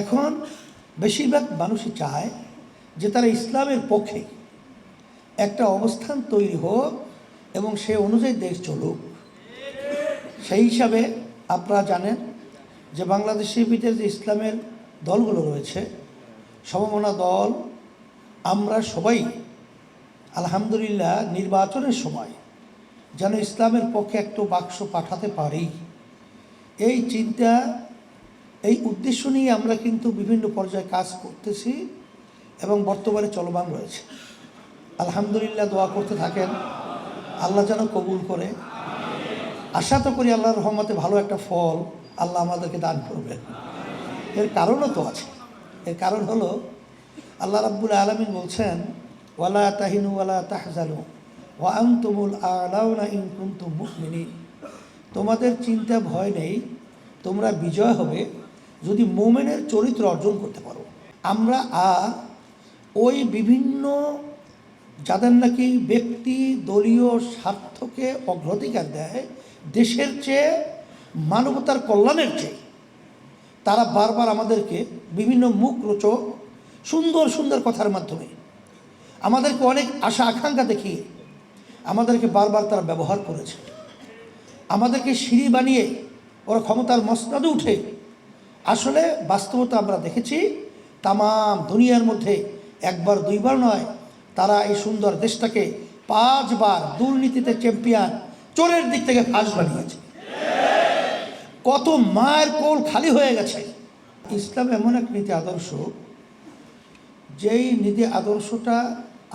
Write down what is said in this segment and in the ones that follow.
এখন বেশিরভাগ মানুষই চায় যে তারা ইসলামের পক্ষে একটা অবস্থান তৈরি হোক এবং সে অনুযায়ী দেশ চলুক। সেই হিসাবে আপনারা জানেন যে বাংলাদেশের ভিতরে যে ইসলামের দলগুলো রয়েছে, সমমনা দল, আমরা সবাই আলহামদুলিল্লাহ নির্বাচনের সময় যেন ইসলামের পক্ষে একটু বাক্স পাঠাতে পারি। এই চিন্তা এই উদ্দেশ্য নিয়ে আমরা কিন্তু বিভিন্ন পর্যায়ে কাজ করতেছি এবং বর্তমানে চলমান রয়েছে। আলহামদুলিল্লাহ দোয়া করতে থাকেন। আল্লাহ যেন কবুল করে। আশা তো করি আল্লাহর রহমতে ভালো একটা ফল আল্লাহ আমাদেরকে দান করবেন। এর কারণও তো আছে। এর কারণ হলো, আল্লাহ রাব্বুল আলমিন বলছেন, ওয়ালা তাহিনু ওয়ালা তাহজানু, ওয়া আনতুমুল আলাউনা ইন কুনতুম মুমিনিন। তোমাদের চিন্তা ভয় নেই, তোমরা বিজয় হবে। যদি মোমেনের চরিত্র অর্জন করতে পারো। আমরা ওই বিভিন্ন যাদের নাকি ব্যক্তি, দলীয় স্বার্থকে অগ্রাধিকার দেয়, দেশের চেয়ে, মানবতার কল্যাণের চেয়ে, তারা বারবার আমাদেরকে বিভিন্ন মুখ রোচক, সুন্দর সুন্দর কথার মাধ্যমে আমাদেরকে অনেক আশা, আকাঙ্ক্ষা দেখিয়ে আমাদেরকে বারবার তারা ব্যবহার করেছে। আমাদেরকে সিঁড়ি বানিয়ে ওরা ক্ষমতার মসনাদে উঠে আসলে বাস্তবতা আমরা দেখেছি, তামাম দুনিয়ার মধ্যে একবার দুইবার নয়, তারা এই সুন্দর দেশটাকে পাঁচবার দুর্নীতিতে চ্যাম্পিয়ন চোরের দিক থেকে ফাঁস বানিয়েছে। কত মায়ের কোল খালি হয়ে গেছে। ইসলাম এমন এক নীতি আদর্শ, যেই নীতি আদর্শটা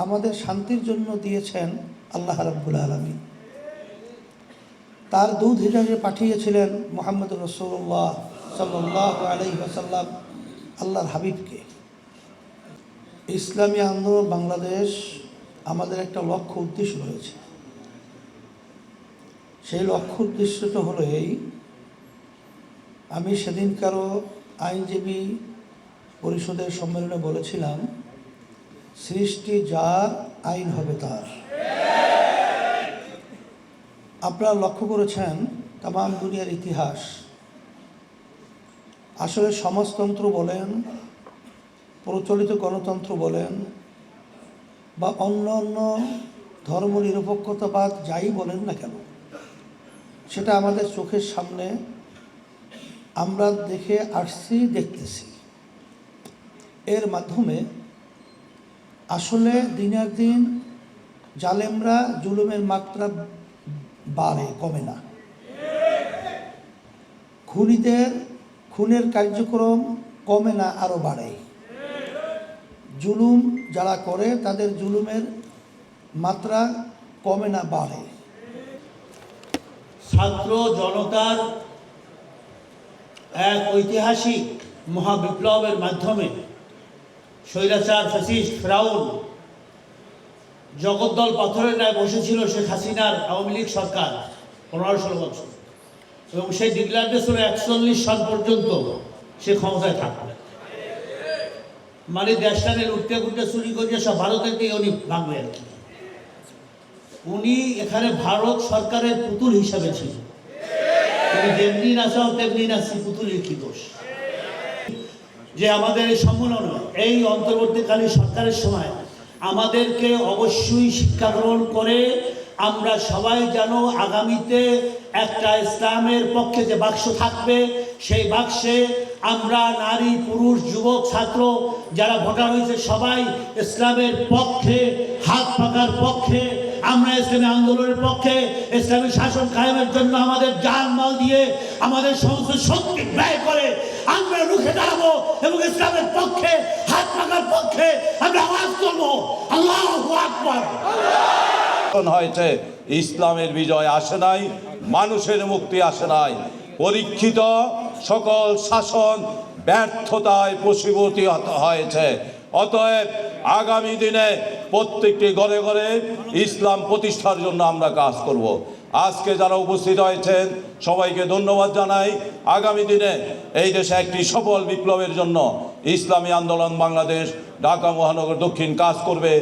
আমাদের শান্তির জন্য দিয়েছেন আল্লাহ রাব্বুল আলমী তার দুধ হিসাবে পাঠিয়েছিলেন মোহাম্মদ রসুল্লাহ সাল্লাহ আলহি আল্লাহর হাবিবকে। ইসলামী আন্দোলন বাংলাদেশ আমাদের একটা লক্ষ্য উদ্দেশ্য রয়েছে। সেই লক্ষ্য উদ্দেশ্যটা হলো এই আমি সেদিনকারও আইনজীবী পরিষদের সম্মেলনে বলেছিলাম, সৃষ্টি যা আইন হবে তার। আপনারা লক্ষ্য করেছেন তাম দুনিয়ার ইতিহাস। আসলে সমাজতন্ত্র বলেন, প্রচলিত গণতন্ত্র বলেন, বা অন্য অন্য ধর্ম নিরপেক্ষতাবাদ যাই বলেন না কেন, সেটা আমাদের চোখের সামনে আমরা দেখে আসছি, দেখতেছি। এর মাধ্যমে আসলে দিনের দিন জালেমরা জুলুমের মাত্রা বাড়ে, কমে না। খুনিদের, খুনের কার্যক্রম কমে না আরও বাড়ে। জুলুম যারা করে, তাদের জুলুমের মাত্রা কমে না, বাড়ে। ছাত্র জনতার এক ঐতিহাসিক মহাবিপ্লবের মাধ্যমে স্বৈরাচার ফ্যাসিস্ট ফ্রাউন জগদ্দল পাথরের ন্যায় বসেছিল শেখ হাসিনার আওয়ামী লীগ সরকার পনেরো ষোলো বছর। এবং সেই ডিক্লারটা ছিল একচল্লিশ সাল পর্যন্ত সে ক্ষমতায় থাকবে। মানে দেশটাকে লুটতে ফুটতে চুরি করে সব ভারতের দিয়ে উনি ভাঙবে। আর কি উনি এখানে ভারত সরকারের পুতুল হিসাবে ছিল। তুমি যেমনি নাচাও তেমনি নাচি পুতুলের কি দোষ? যে আমাদের এই সম্মেলন এই অন্তর্বর্তীকালীন সরকারের সময় আমাদেরকে অবশ্যই শিক্ষা গ্রহণ করে। আমরা সবাই যেন আগামীতে একটা ইসলামের পক্ষে যে বাক্স থাকবে, সেই বাক্সে আমরা নারী, পুরুষ, যুবক, ছাত্র যারা ভোটার হয়েছে, সবাই ইসলামের পক্ষে, হাত পাকার পক্ষে, আমরা ইসলামী আন্দোলনের পক্ষে, ইসলামী শাসন কায়েমের জন্য আমাদের জান মাল দিয়ে আমাদের সমস্ত শক্তি ব্যয় করে আমরা রুখে দাঁড়াবো এবং ইসলামের পক্ষে পক্ষে আমরা আওয়াজ করব। আল্লাহ আকবর। হয়েছে, ইসলামের বিজয় আসে নাই, মানুষের মুক্তি আসে নাই, পরীক্ষিত সকল শাসন ব্যর্থতায় বশীভূতি হয়েছে। অতএব আগামী দিনে প্রত্যেকটি ঘরে ঘরে ইসলাম প্রতিষ্ঠার জন্য আমরা কাজ করব। আজকে যারা উপস্থিত হয়েছেন, সবাইকে ধন্যবাদ জানাই। আগামী দিনে এই দেশে একটি সফল বিপ্লবের জন্য ইসলামী আন্দোলন বাংলাদেশ ঢাকা মহানগর দক্ষিণ কাজ করবে।